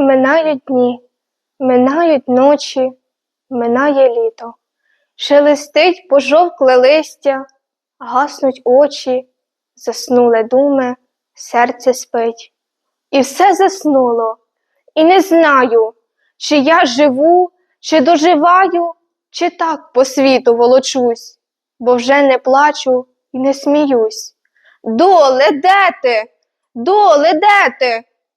Минають дні, минають ночі, минає літо. Шелестить пожовкле листя, гаснуть очі, заснуле думе, серце спить. І все заснуло, і не знаю, чи я живу, чи доживаю, чи так по світу волочусь, бо вже не плачу і не сміюсь. Доле, де ти? Доле, де ти?